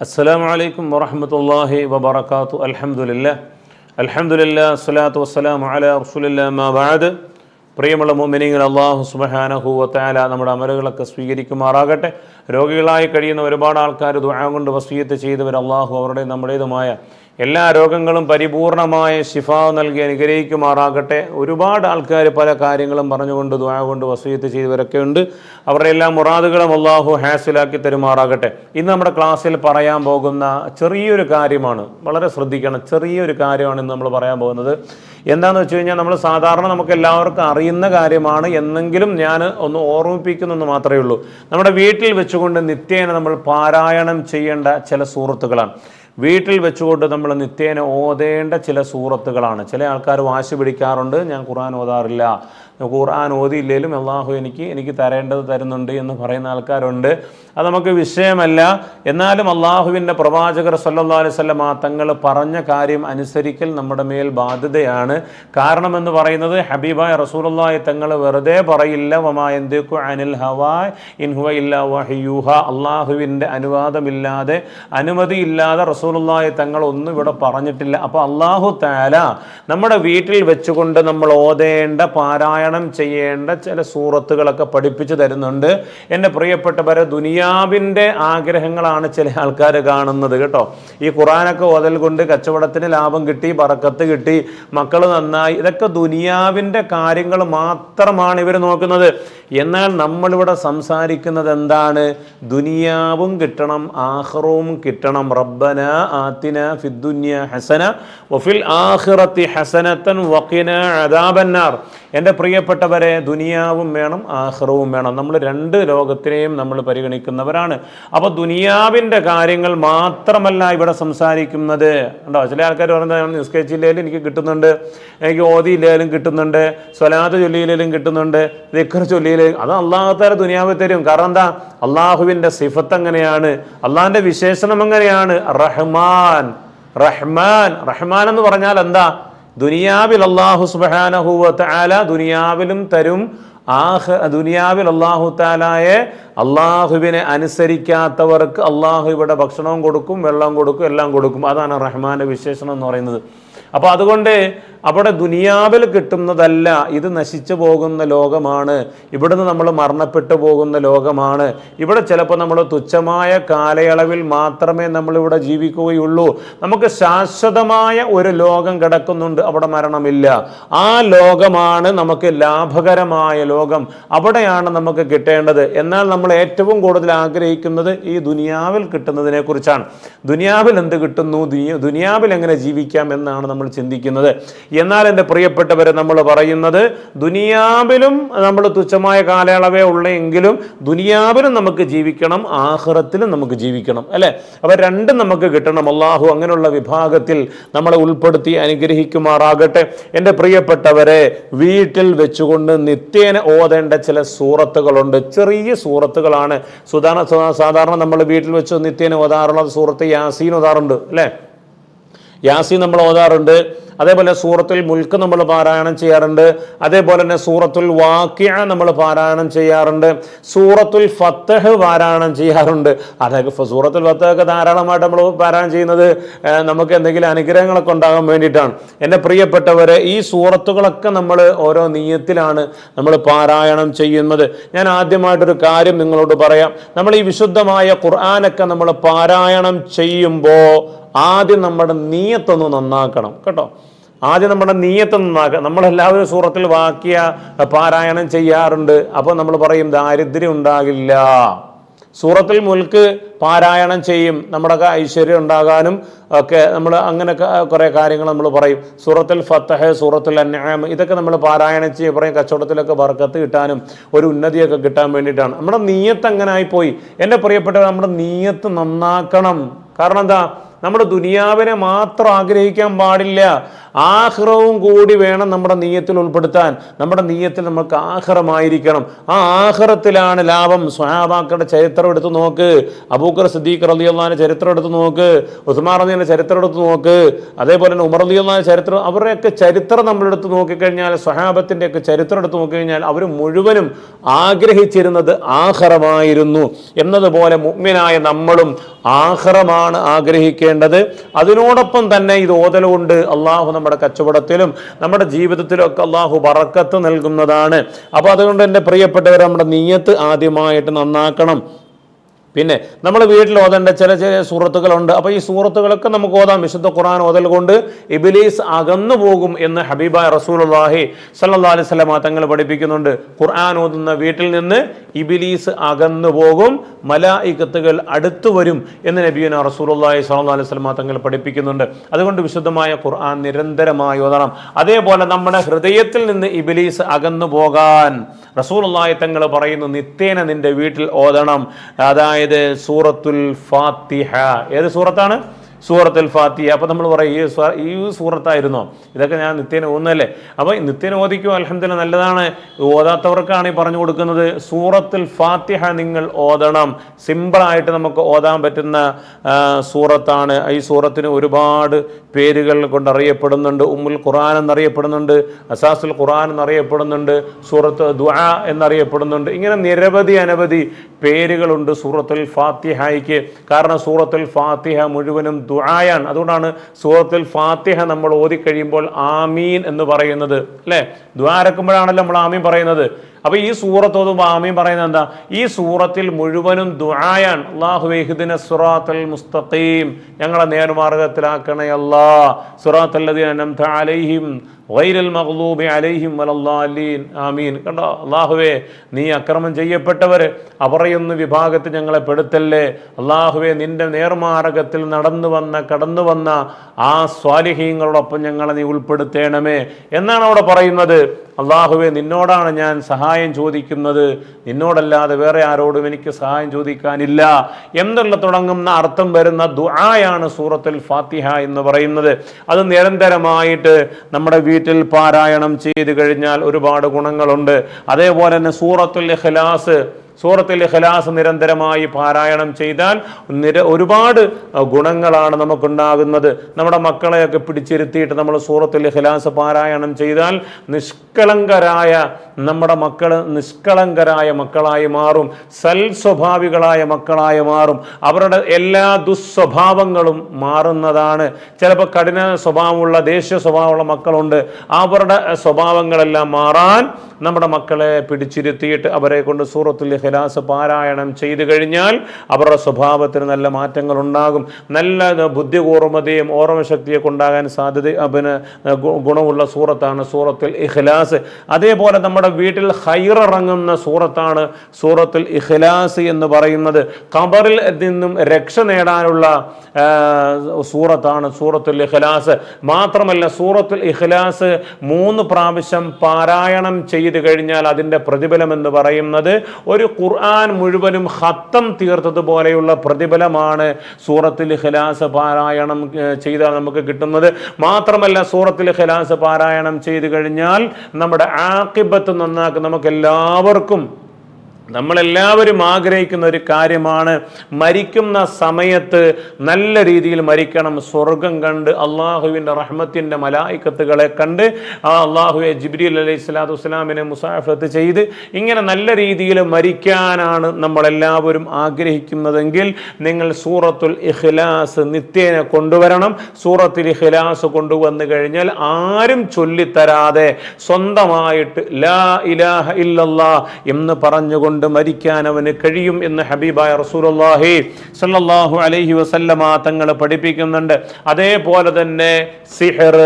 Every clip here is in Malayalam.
അസ്സലാമു അലൈക്കും വറഹ്മത്തുള്ളാഹി വബർക്കാത്തു അലഹമുല്ല അലഹമുല്ല സ്വലാത്തു വസ്സലാം അലാ റസൂലില്ലാ മാ ബഅദ്. പ്രിയമുള്ള മുഅ്മിനീങ്ങൾ അല്ലാഹു സുബ്ഹാനഹു വ തആല നമ്മുടെ അമലുകളൊക്കെ സ്വീകരിക്കുമാറാകട്ടെ. രോഗികളായി കഴിയുന്ന ഒരുപാട് ആൾക്കാർ ദുആ കൊണ്ട് വസീയത്ത് ചെയ്തവർ അല്ലാഹു അവരുടെ നമ്മുടേതുമായ എല്ലാ രോഗങ്ങളും പരിപൂർണമായ ശിഫ നൽകി അനുഗ്രഹിക്കുമാറാകട്ടെ. ഒരുപാട് ആൾക്കാർ പല കാര്യങ്ങളും പറഞ്ഞുകൊണ്ട് ദുആ കൊണ്ട് വസൂയത്ത് ചെയ്തവരൊക്കെ ഉണ്ട്. അവരുടെ എല്ലാ മുറാദുകളും അള്ളാഹു ഹാസിലാക്കി തരുമാറാകട്ടെ. ഇന്ന് നമ്മുടെ ക്ലാസ്സിൽ പറയാൻ പോകുന്ന ചെറിയൊരു കാര്യമാണ്. വളരെ ശ്രദ്ധിക്കണം. ചെറിയൊരു കാര്യമാണ് ഇന്ന് നമ്മൾ പറയാൻ പോകുന്നത്. എന്താണെന്ന് വെച്ച് കഴിഞ്ഞാൽ നമ്മൾ സാധാരണ നമുക്ക് എല്ലാവർക്കും അറിയുന്ന കാര്യമാണ്. എന്നെങ്കിലും ഞാൻ ഒന്ന് ഓർമ്മിപ്പിക്കുന്നെന്ന് മാത്രമേ ഉള്ളൂ. നമ്മുടെ വീട്ടിൽ വെച്ചുകൊണ്ട് നിത്യേന നമ്മൾ പാരായണം ചെയ്യേണ്ട ചില സുഹൃത്തുക്കളാണ്. വീട്ടിൽ വെച്ചുകൊണ്ട് നമ്മൾ നിത്യേന ഓതേണ്ട ചില സൂറത്തുകളാണ്. ചില ആൾക്കാർ വാശി പിടിക്കാറുണ്ട് ഞാൻ ഖുർആൻ ഓതാറില്ല. ഖുർആൻ ഓതിയില്ലെങ്കിലും അള്ളാഹു എനിക്ക് എനിക്ക് തരേണ്ടത് തരുന്നുണ്ട് എന്ന് പറയുന്ന ആൾക്കാരുണ്ട്. അത് നമുക്ക് വിഷയമല്ല. എന്നാലും അള്ളാഹുവിന്റെ പ്രവാചകർ സല്ലാ അലൈഹി വസല്ലം ആ തങ്ങൾ പറഞ്ഞ കാര്യം അനുസരിക്കൽ നമ്മുടെ മേൽ ബാധ്യതയാണ്. കാരണമെന്ന് പറയുന്നത് ഹബീബായ റസൂലുള്ളാഹി തങ്ങൾ വെറുതെ പറയില്ല വമാ അനിൽ അള്ളാഹുവിന്റെ അനുവാദമില്ലാതെ അനുമതിയില്ലാതെ റസൂലുള്ളാഹി തങ്ങൾ ഒന്നും ഇവിടെ പറഞ്ഞിട്ടില്ല. അപ്പോൾ അള്ളാഹു താല നമ്മുടെ വീട്ടിൽ വെച്ചുകൊണ്ട് നമ്മൾ ഓതേണ്ട പാരായണം ചെയ്യേണ്ട ചില സൂറത്തുകളൊക്കെ പഠിപ്പിച്ചു തരുന്നുണ്ട്. എന്റെ പ്രിയപ്പെട്ടവരെ ദുനിയാവിന്റെ ആഗ്രഹങ്ങളാണ് ചില ആൾക്കാർ കാണുന്നത് കേട്ടോ. ഈ ഖുറാനൊക്കെ ഓതൽ കൊണ്ട് കച്ചവടത്തിന് ലാഭം കിട്ടി പറക്കത്ത് കിട്ടി മക്കൾ നന്നായി. ഇതൊക്കെ ദുനിയാവിന്റെ കാര്യങ്ങൾ മാത്രമാണ് ഇവർ നോക്കുന്നത്. എന്നാൽ നമ്മളിവിടെ സംസാരിക്കുന്നത് എന്താണ്? ദുനിയാവും കിട്ടണം ആഹ്റവും കിട്ടണം. റബ്ബന ആത്തിന ഫിദ്ദുന്യ ഹസന വഫിൽ ആഖിറത്തി ഹസനത്തൻ വഖിന അദാബന്നാർ. എന്റെ പ്രിയപ്പെട്ടവരെ ദുനിയാവും വേണം ആഹ്റവും വേണം. നമ്മൾ രണ്ട് ലോകത്തിനെയും നമ്മൾ പരിഗണിക്കുന്നവരാണ്. അപ്പോൾ ദുനിയാവിന്റെ കാര്യങ്ങൾ മാത്രമല്ല ഇവിടെ സംസാരിക്കുന്നത്. ഉണ്ടോ ചില ആൾക്കാർ പറയുന്നത് ഞാൻ നിസ്കരിച്ചില്ലേലും എനിക്ക് കിട്ടുന്നുണ്ട് എനിക്ക് ഓതിയില്ലേലും കിട്ടുന്നുണ്ട് സ്വലാത്ത് ചൊല്ലിയില്ലേലും കിട്ടുന്നുണ്ട് ദിക്കർ ചൊല്ലിയില്ലേലും. അത് അള്ളാഹുത്താര ദുനിയാവിൽ തരും. കാരണം എന്താ? അള്ളാഹുവിന്റെ സിഫത്ത് എങ്ങനെയാണ് അള്ളാഹിന്റെ വിശേഷണം എങ്ങനെയാണ് റഹ്മാൻ റഹ്മാൻ. റഹ്മാൻ എന്ന് പറഞ്ഞാൽ എന്താ? ദുനിയാവിൽ അള്ളാഹു സുബാനഹുല ദുനിയാവിലും തരും. ആഹ് ദുനിയാവിൽ അള്ളാഹു താലായെ അള്ളാഹുവിനെ അനുസരിക്കാത്തവർക്ക് അള്ളാഹു ഇവിടെ ഭക്ഷണവും കൊടുക്കും വെള്ളം കൊടുക്കും എല്ലാം കൊടുക്കും. അതാണ് റഹ്മാന്റെ വിശേഷണം എന്ന് പറയുന്നത്. അപ്പോൾ അതുകൊണ്ട് അവിടെ ദുനിയാവിൽ കിട്ടുന്നതല്ല ഇത് നശിച്ചു പോകുന്ന ലോകമാണ്. ഇവിടുന്ന് നമ്മൾ മരണപ്പെട്ടു പോകുന്ന ലോകമാണ്. ഇവിടെ ചിലപ്പോൾ നമ്മൾ തുച്ഛമായ കാലയളവിൽ മാത്രമേ നമ്മളിവിടെ ജീവിക്കുകയുള്ളൂ. നമുക്ക് ശാശ്വതമായ ഒരു ലോകം കിടക്കുന്നുണ്ട് അവിടെ മരണമില്ല. ആ ലോകമാണ് നമുക്ക് ലാഭകരമായ ലോകം. അവിടെയാണ് നമുക്ക് കിട്ടേണ്ടത്. എന്നാൽ നമ്മൾ ഏറ്റവും കൂടുതൽ ആഗ്രഹിക്കുന്നത് ഈ ദുനിയാവിൽ കിട്ടുന്നതിനെ കുറിച്ചാണ്. ദുനിയാവിൽ എന്ത് കിട്ടുന്നു? ദുനിയാവിൽ എങ്ങനെ ജീവിക്കാം എന്നാണ് നമ്മൾ ചിന്തിക്കുന്നത്. എന്നാൽ എന്റെ പ്രിയപ്പെട്ടവരെ നമ്മൾ പറയുന്നത് ദുനിയാവിലും നമ്മൾ തുച്ഛമായ കാലയളവേ ഉള്ളെങ്കിലും ദുനിയാവിലും നമുക്ക് ജീവിക്കണം ആഹ്റത്തിലും നമുക്ക് ജീവിക്കണം അല്ലേ? അപ്പോൾ രണ്ടും നമുക്ക് കിട്ടണം. അള്ളാഹു അങ്ങനെയുള്ള വിഭാഗത്തിൽ നമ്മളെ ഉൾപ്പെടുത്തി അനുഗ്രഹിക്കുമാറാകട്ടെ. എന്റെ പ്രിയപ്പെട്ടവരെ വീട്ടിൽ വെച്ചുകൊണ്ട് നിത്യേന ഓതേണ്ട ചില സൂറത്തുകളുണ്ട്. ചെറിയ സൂറത്തുകളാണ്. സുധാരണ സാധാരണ നമ്മൾ വീട്ടിൽ വെച്ച് നിത്യേന ഓതാറുള്ള സൂറത്ത് യാസീൻ ഓതാറുണ്ട് അല്ലേ? യാസീൻ നമ്മൾ ഓതാറുണ്ട്. അതേപോലെ സൂറത്തുൽ മുൽക്ക് നമ്മൾ പാരായണം ചെയ്യാറുണ്ട്. അതേപോലെ തന്നെ സൂറത്തുൽ വാക്യ നമ്മൾ പാരായണം ചെയ്യാറുണ്ട്. സൂറത്തുൽ ഫത്തഹ് പാരായണം ചെയ്യാറുണ്ട്. അതൊക്കെ സൂറത്തുൽ ഫത്തഹൊക്കെ ധാരാളമായിട്ട് നമ്മൾ പാരായണം ചെയ്യുന്നത് നമുക്ക് എന്തെങ്കിലും അനുഗ്രഹങ്ങളൊക്കെ ഉണ്ടാകാൻ വേണ്ടിയിട്ടാണ്. എന്റെ പ്രിയപ്പെട്ടവരെ ഈ സൂറത്തുകളൊക്കെ നമ്മൾ ഓരോ നീയത്തിലാണ് നമ്മൾ പാരായണം ചെയ്യുന്നത്. ഞാൻ ആദ്യമായിട്ടൊരു കാര്യം നിങ്ങളോട് പറയാം. നമ്മൾ ഈ വിശുദ്ധമായ ഖുർആാനൊക്കെ നമ്മൾ പാരായണം ചെയ്യുമ്പോൾ ആദ്യം നമ്മുടെ നീയത്തൊന്ന് നന്നാക്കണം കേട്ടോ. ആദ്യം നമ്മുടെ നീയത്ത് നന്നാക്കുക. നമ്മളെല്ലാവരും സൂറത്തിൽ വാക്യ പാരായണം ചെയ്യാറുണ്ട്. അപ്പോൾ നമ്മൾ പറയും ദാരിദ്ര്യം ഉണ്ടാകില്ല. സൂറത്തിൽ മുൽക്ക് പാരായണം ചെയ്യും. നമ്മുടെ ഐശ്വര്യം ഉണ്ടാകാനും ഒക്കെ നമ്മൾ അങ്ങനെ കുറേ കാര്യങ്ങൾ നമ്മൾ പറയും. സൂറത്തിൽ ഫത്തഹ് സൂറത്തിൽ അന്യായം ഇതൊക്കെ നമ്മൾ പാരായണം ചെയ്യും. പറയും കച്ചവടത്തിലൊക്കെ വർക്കത്ത് കിട്ടാനും ഒരു ഉന്നതിയൊക്കെ കിട്ടാൻ വേണ്ടിയിട്ടാണ്. നമ്മുടെ നീയത്ത് അങ്ങനെ ആയിപ്പോയി. എന്റെ പ്രിയപ്പെട്ടവർ നമ്മുടെ നീയത്ത് നന്നാക്കണം. കാരണം എന്താ? നമ്മുടെ ദുനിയാവിനെ മാത്രം ആഗ്രഹിക്കാൻ പാടില്ല. ആഹ്റവും കൂടി വേണം നമ്മുടെ നീയത്തിൽ ഉൾപ്പെടുത്താൻ. നമ്മുടെ നീയത്തിൽ നമുക്ക് ആഹ്റമായിരിക്കണം. ആ ആഹ്റത്തിലാണ് ലാഭം. സ്വഹാബാക്കളുടെ ചരിത്രം എടുത്ത് നോക്ക്. അബൂക്കർ സിദ്ദീഖ് റലി അള്ളഹാന്റെ ചരിത്രം എടുത്ത് നോക്ക്. ഉസ്മാൻ റലിയുടെ ചരിത്രം എടുത്ത് നോക്ക്. അതേപോലെ തന്നെ ഉമർ റലിയുള്ള ചരിത്രം അവരുടെയൊക്കെ ചരിത്രം നമ്മളെടുത്ത് നോക്കിക്കഴിഞ്ഞാൽ സ്വഹാബത്തിന്റെ ഒക്കെ ചരിത്രം എടുത്ത് നോക്കിക്കഴിഞ്ഞാൽ അവർ മുഴുവനും ആഗ്രഹിച്ചിരുന്നത് ആഹ്റമായിരുന്നു. എന്നതുപോലെ മുഗ്മിനായ നമ്മളും ആഹ്റമാണ് ആഗ്രഹിക്കേണ്ടത്. അതിനോടൊപ്പം തന്നെ ഇത് ഓതലുകൊണ്ട് അള്ളാഹു നമ്മുടെ കച്ചവടത്തിലും നമ്മുടെ ജീവിതത്തിലും ഒക്കെ അള്ളാഹു ബറക്കത്ത് നൽകുന്നതാണ്. അപ്പോൾ അതുകൊണ്ട് എന്റെ പ്രിയപ്പെട്ടവർ നമ്മുടെ നീയത്ത് ആദ്യമായിട്ട് നന്നാക്കണം. പിന്നെ നമ്മൾ വീട്ടിൽ ഓതേണ്ട ചില ചില സൂറത്തുകളുണ്ട് അപ്പോൾ ഈ സൂറത്തുകളൊക്കെ നമുക്ക് ഓതാം. വിശുദ്ധ ഖുർആൻ ഓതൽ കൊണ്ട് ഇബിലീസ് അകന്നു പോകും എന്ന് ഹബീബായ റസൂലുള്ളാഹി സല്ലാ അലൈഹി വസല്ലം തങ്ങൾ പഠിപ്പിക്കുന്നുണ്ട്. ഖുർആൻ ഓതുന്ന വീട്ടിൽ നിന്ന് ഇബിലീസ് അകന്നു പോകും. മലായിക്കത്തുകൾ അടുത്തു വരും എന്ന് നബീന റസൂലുള്ളാഹി സല്ലാ അലൈഹി വസല്ലം തങ്ങൾ പഠിപ്പിക്കുന്നുണ്ട്. അതുകൊണ്ട് വിശുദ്ധമായ ഖുർആൻ നിരന്തരമായി ഓതണം. അതേപോലെ നമ്മുടെ ഹൃദയത്തിൽ നിന്ന് ഇബിലീസ് അകന്നു പോകാൻ റസൂലുള്ളാഹി തങ്ങൾ പറയുന്നു നിത്യേന നിന്റെ വീട്ടിൽ ഓതണം. അതായത് സൂറത്തുൽ ഫാത്തിഹ. ഏത് സൂറത്താണ്? സൂറത്തുൽ ഫാത്തിഹ. അപ്പോൾ നമ്മൾ പറയും ഈ ഈ സൂറത്തായിരുന്നോ. ഇതൊക്കെ ഞാൻ നിത്യേന ഓന്നല്ലേ അപ്പോൾ നിത്യേന ഓദിക്കും അലഹമ്മദില്ല നല്ലതാണ്. ഓതാത്തവർക്കാണ് ഈ പറഞ്ഞു കൊടുക്കുന്നത് സൂറത്തുൽ ഫാത്തിഹ നിങ്ങൾ ഓതണം. സിമ്പിളായിട്ട് നമുക്ക് ഓതാൻ പറ്റുന്ന സൂറത്താണ്. ഈ സൂറത്തിന് ഒരുപാട് പേരുകൾ കൊണ്ട് അറിയപ്പെടുന്നുണ്ട്. ഉമ്മുൽ ഖുർആൻ എന്നറിയപ്പെടുന്നുണ്ട് അസാസുൽ ഖുർആൻ എന്നറിയപ്പെടുന്നുണ്ട് സൂറത്ത് ദുആ എന്നറിയപ്പെടുന്നുണ്ട്. ഇങ്ങനെ നിരവധി അനവധി പേരുകളുണ്ട് സൂറത്തുൽ ഫാത്തിഹയ്ക്ക്. കാരണം സൂറത്തുൽ ഫാത്തിഹ മുഴുവനും ദുആയാണ്. അതുകൊണ്ടാണ് സൂറത്തുൽ ഫാത്തിഹ നമ്മൾ ഓതി കഴിയുമ്പോൾ ആമീൻ എന്ന് പറയുന്നത് അല്ലേ? ദുആ നമ്മൾ ആമീൻ പറയുന്നത്. അപ്പോൾ ഈ സൂറത്ത് ഓതുമ്പോൾ ആമീൻ പറയുന്നത് എന്താ? ഈ സൂറത്തിൽ മുഴുവനും ദുആയാണ്. അള്ളാഹു വെഹ്ദിന സുറാത്തൽ മുസ്തഖീം. ഞങ്ങളെ നേർമാർഗത്തിലാക്കണേ അല്ലാ അൻഅംത അലൈഹിം വൈരൽ മഹ്ലൂബി അലൈഹിം വലല്ലാലീൻ. ആമീൻ. കണ്ടോ? അള്ളാഹുവേ നീ അക്രമം ചെയ്യപ്പെട്ടവർ അവറയൊന്ന് വിഭാഗത്തിൽ ഞങ്ങളെ പെടുത്തല്ലേ? അള്ളാഹുവേ നിന്റെ നേർമാർഗത്തിൽ നടന്നു വന്ന കടന്നു വന്ന ആ സ്വാലിഹീങ്ങളോടൊപ്പം ഞങ്ങളെ നീ ഉൾപ്പെടുത്തേണമേ. എന്നാണ് അവിടെ പറയുന്നത്. അള്ളാഹുവെ നിന്നോടാണ് ഞാൻ സഹായം ചോദിക്കുന്നത്. നിന്നോടല്ലാതെ വേറെ ആരോടും എനിക്ക് സഹായം ചോദിക്കാനില്ല. എന്നുള്ള തുടങ്ങുന്ന അർത്ഥം വരുന്ന ദുആയാണ് സൂറത്തുൽ ഫാത്തിഹ എന്ന് പറയുന്നത്. അത് നിരന്തരമായിട്ട് നമ്മുടെ വീട്ടിൽ പാരായണം ചെയ്തു കഴിഞ്ഞാൽ ഒരുപാട് ഗുണങ്ങളുണ്ട്. അതേപോലെ തന്നെ സൂറത്തുൽ ഇഖ്ലാസ് സൂറത്തിൽ ഖലാസ് നിരന്തരമായി പാരായണം ചെയ്താൽ നിര ഒരുപാട് ഗുണങ്ങളാണ് നമുക്കുണ്ടാകുന്നത്. നമ്മുടെ മക്കളെയൊക്കെ പിടിച്ചിരുത്തിയിട്ട് നമ്മൾ സൂറത്തിൽ ഖലാസ് പാരായണം ചെയ്താൽ നിഷ്കളങ്കരായ നമ്മുടെ മക്കൾ നിഷ്കളങ്കരായ മക്കളായി മാറും സൽ സ്വഭാവികളായ മക്കളായി മാറും. അവരുടെ എല്ലാ ദുസ്വഭാവങ്ങളും മാറുന്നതാണ്. ചിലപ്പോൾ കഠിന സ്വഭാവമുള്ള ദേഷ്യ സ്വഭാവമുള്ള മക്കളുണ്ട്. അവരുടെ സ്വഭാവങ്ങളെല്ലാം മാറാൻ നമ്മുടെ മക്കളെ പിടിച്ചിരുത്തിയിട്ട് അവരെ കൊണ്ട് സൂറത്തുൽ ഹിലാസ് പാരായണം ചെയ്തു കഴിഞ്ഞാൽ അവരുടെ സ്വഭാവത്തിന് നല്ല മാറ്റങ്ങൾ ഉണ്ടാകും. നല്ല ബുദ്ധി കൂർമ്മതയും ഓർമ്മശക്തിയൊക്കെ ഉണ്ടാകാൻ സാധ്യത അതിന് ഗുണമുള്ള സൂറത്താണ് സൂറത്തുൽ ഇഖ്ലാസ്. അതേപോലെ നമ്മുടെ വീട്ടിൽ ഹൈറിറങ്ങുന്ന സൂറത്താണ് സൂറത്തിൽ ഇഖ്ലാസ് എന്ന് പറയുന്നത്. ഖബറിൽ നിന്നും രക്ഷ നേടാനുള്ള സൂറത്താണ് സൂറത്തുൽ ഇഖ്ലാസ്. മാത്രമല്ല സൂറത്തുൽ ഇഖ്ലാസ് മൂന്ന് പ്രാവശ്യം പാരായണം ചെയ്തു കഴിഞ്ഞാൽ അതിന്റെ പ്രതിഫലം എന്ന് പറയുന്നത് ഒരു ഖുർആൻ മുഴുവനും ഹത്തം തീർത്തതുപോലെയുള്ള പ്രതിഫലമാണ് സൂറത്തുൽ ഇഖ്ലാസ് പാരായണം ചെയ്താൽ നമുക്ക് കിട്ടുന്നത്. മാത്രമല്ല സൂറത്തുൽ ഇഖ്ലാസ് പാരായണം ചെയ്തു കഴിഞ്ഞാൽ നമ്മുടെ ആക്കിബത്ത് നന്നാക്കും. നമുക്ക് എല്ലാവർക്കും നമ്മളെല്ലാവരും ആഗ്രഹിക്കുന്ന ഒരു കാര്യമാണ് മരിക്കുന്ന സമയത്ത് നല്ല രീതിയിൽ മരിക്കണം. സ്വർഗം കണ്ട് അള്ളാഹുവിന്റെ റഹ്മത്തിന്റെ മലായിക്കത്തുകളെ കണ്ട് ആ അള്ളാഹുവെ ജിബ്രീൽ അലൈഹി സ്വലാത്തു വസ്സലാമിനെ മുസാഫത്ത് ചെയ്ത് ഇങ്ങനെ നല്ല രീതിയിൽ മരിക്കാനാണ് നമ്മളെല്ലാവരും ആഗ്രഹിക്കുന്നതെങ്കിൽ നിങ്ങൾ സൂറത്തുൽ ഇഖ്ലാസ് നിത്യേന കൊണ്ടുവരണം. സൂറത്തുൽ ഇഖ്ലാസ് കൊണ്ടുവന്നു കഴിഞ്ഞാൽ ആരും ചൊല്ലിത്തരാതെ സ്വന്തമായിട്ട് ലാ ഇലാഹ ഇല്ലല്ലാ എന്ന് പറഞ്ഞുകൊണ്ട് മരിക്കാൻ അവന് കഴിയും എന്ന് ഹബീബായ റസൂലുള്ളാഹി സല്ലല്ലാഹു അലൈഹി വസല്ലമ തങ്ങൾ പഠിപ്പിക്കുന്നുണ്ട്. അതേപോലെ തന്നെ സിഹർ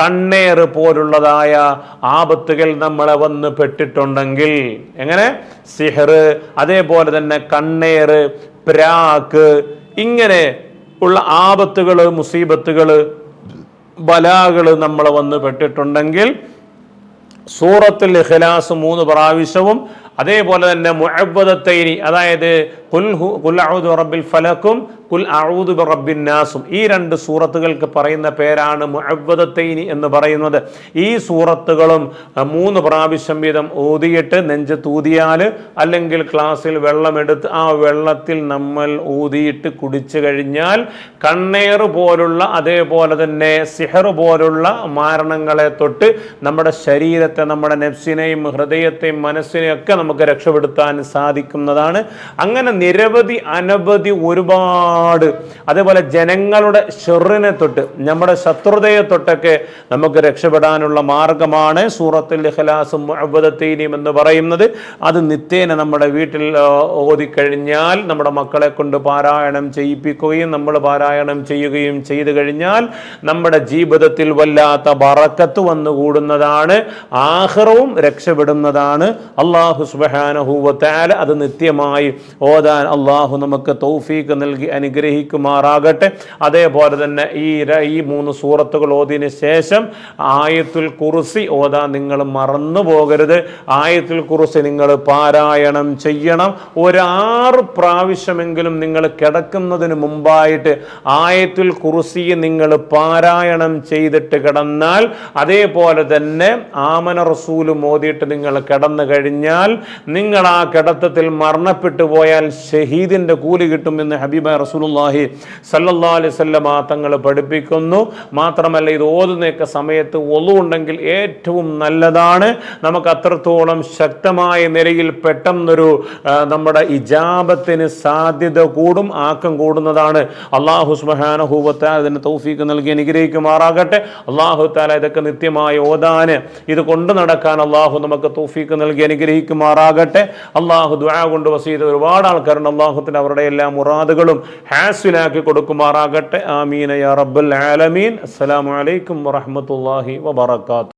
കണ്ണേറ് പോലുള്ളതായ ആപത്തുകൾ നമ്മളെ വന്ന് പെട്ടിട്ടുണ്ടെങ്കിൽ എങ്ങനെ? സിഹർ അതേപോലെ തന്നെ കണ്ണേറ് പ്രാക്ക് ഇങ്ങനെ ഉള്ള ആപത്തുകൾ മുസീബത്തുകൾ ബലാകൾ നമ്മളെ വന്ന് പെട്ടിട്ടുണ്ടെങ്കിൽ സൂറത്തിൽ ഇഖ്ലാസ് മൂന്ന് പ്രാവശ്യവും അതേപോലെ തന്നെ മുഅവ്വദത്തൈനി അതായത് ഹു- ഖുൽ അഊദു റബ്ബിൽ ഫലക്കും കുൽ നാസും. ഈ രണ്ട് സൂറത്തുകൾക്ക് പറയുന്ന പേരാണ് മുഅവ്വദത്തൈനി എന്ന് പറയുന്നത്. ഈ സൂറത്തുകളും മൂന്ന് പ്രാവശ്യം വീതം ഊതിയിട്ട് നെഞ്ച് തൂതിയാൽ അല്ലെങ്കിൽ ക്ലാസ്സിൽ വെള്ളമെടുത്ത് ആ വെള്ളത്തിൽ നമ്മൾ ഊതിയിട്ട് കുടിച്ചു കഴിഞ്ഞാൽ കണ്ണേർ പോലുള്ള അതേപോലെ തന്നെ സിഹർ പോലുള്ള മാരണങ്ങളെ തൊട്ട് നമ്മുടെ ശരീരത്തെ നമ്മുടെ നെഫ്സിനെയും ഹൃദയത്തെയും മനസ്സിനെയും ഒക്കെ നമുക്ക് രക്ഷപ്പെടുത്താൻ സാധിക്കുന്നതാണ്. അങ്ങനെ നിരവധി അനവധി ഒരുപാട് അതേപോലെ ജനങ്ങളുടെ ഷെറിനെ തൊട്ട് നമ്മുടെ ശത്രുതയെ തൊട്ടൊക്കെ നമുക്ക് രക്ഷപ്പെടാനുള്ള മാർഗമാണ് സൂറത്തുൽ ഇഖലാസും മുഅവ്വദത്തൈനിയും എന്ന് പറയുന്നത്. അത് നിത്യേന നമ്മുടെ വീട്ടിൽ ഓതിക്കഴിഞ്ഞാൽ നമ്മുടെ മക്കളെ കൊണ്ട് പാരായണം ചെയ്യിപ്പിക്കുകയും നമ്മൾ പാരായണം ചെയ്യുകയും ചെയ്തു കഴിഞ്ഞാൽ നമ്മുടെ ജീവിതത്തിൽ വല്ലാത്ത ബറക്കത്ത് വന്നുകൂടുന്നതാണ് ആഹ്റവും രക്ഷപ്പെടുന്നതാണ്. അള്ളാഹു സുബാനഹൂവത്താൽ അത് നിത്യമായി ഓതാൻ അള്ളാഹു നമുക്ക് തൗഫീക്ക് നൽകി അനുഗ്രഹിക്കുമാറാകട്ടെ. അതേപോലെ തന്നെ ഈ ഈ മൂന്ന് സൂറത്തുകൾ ഓതിന് ശേഷം ആയത്തുൽ കുറിസി ഓതാൻ നിങ്ങൾ മറന്നു പോകരുത്. ആയത്തുൽ കുറിസി നിങ്ങൾ പാരായണം ചെയ്യണം. ഒരാറ് പ്രാവശ്യമെങ്കിലും നിങ്ങൾ കിടക്കുന്നതിന് മുമ്പായിട്ട് ആയത്തുൽ കുറിസി നിങ്ങൾ പാരായണം ചെയ്തിട്ട് കിടന്നാൽ അതേപോലെ തന്നെ ആമന റസൂലും ഓതിയിട്ട് നിങ്ങൾ കിടന്നു കഴിഞ്ഞാൽ നിങ്ങൾ ആ കിടത്തത്തിൽ മരണപ്പെട്ടു പോയാൽ ഷഹീദിന്റെ കൂലി കിട്ടുമെന്ന് ഹബീബ റസൂലുള്ളാഹി സല്ലല്ലാഹു അലൈഹി വസല്ലമ തങ്ങൾ പഠിപ്പിക്കുന്നു. മാത്രമല്ല ഇത് ഓതുന്നൊക്കെ സമയത്ത് ഒളു ഉണ്ടെങ്കിൽ ഏറ്റവും നല്ലതാണ്. നമുക്ക് അത്രത്തോളം ശക്തമായ നിലയിൽ പെട്ടെന്നൊരു നമ്മുടെ ഇജാബത്തിന് സാധ്യത കൂടും ആക്കം കൂടുന്നതാണ്. അള്ളാഹു സുബ്ഹാനഹു താല അതിന് തൗഫീക്ക് നൽകി അനുഗ്രഹിക്കുമാറാകട്ടെ. അള്ളാഹു താല ഇതൊക്കെ നിത്യമായി ഓതാന് ഇത് കൊണ്ടു നടക്കാൻ അള്ളാഹു നമുക്ക് തൗഫീക്ക് നൽകി അനുഗ്രഹിക്കുമാറാകട്ടെ. അള്ളാഹു ദുആ കൊണ്ട് വസീത് ഒരുപാട് ആൾക്കാരുണ്ട്. അള്ളാഹുത്തിന് അവരുടെ എല്ലാ മുറാദുകളും ഹാസിലാക്കി കൊടുക്കുമാറാകട്ടെ. ആമീന യാ റബ്ബൽ ആലമീൻ. അസ്സലാമു അലൈക്കും വറഹ്മത്തുള്ളാഹി വബറകാതുഹു.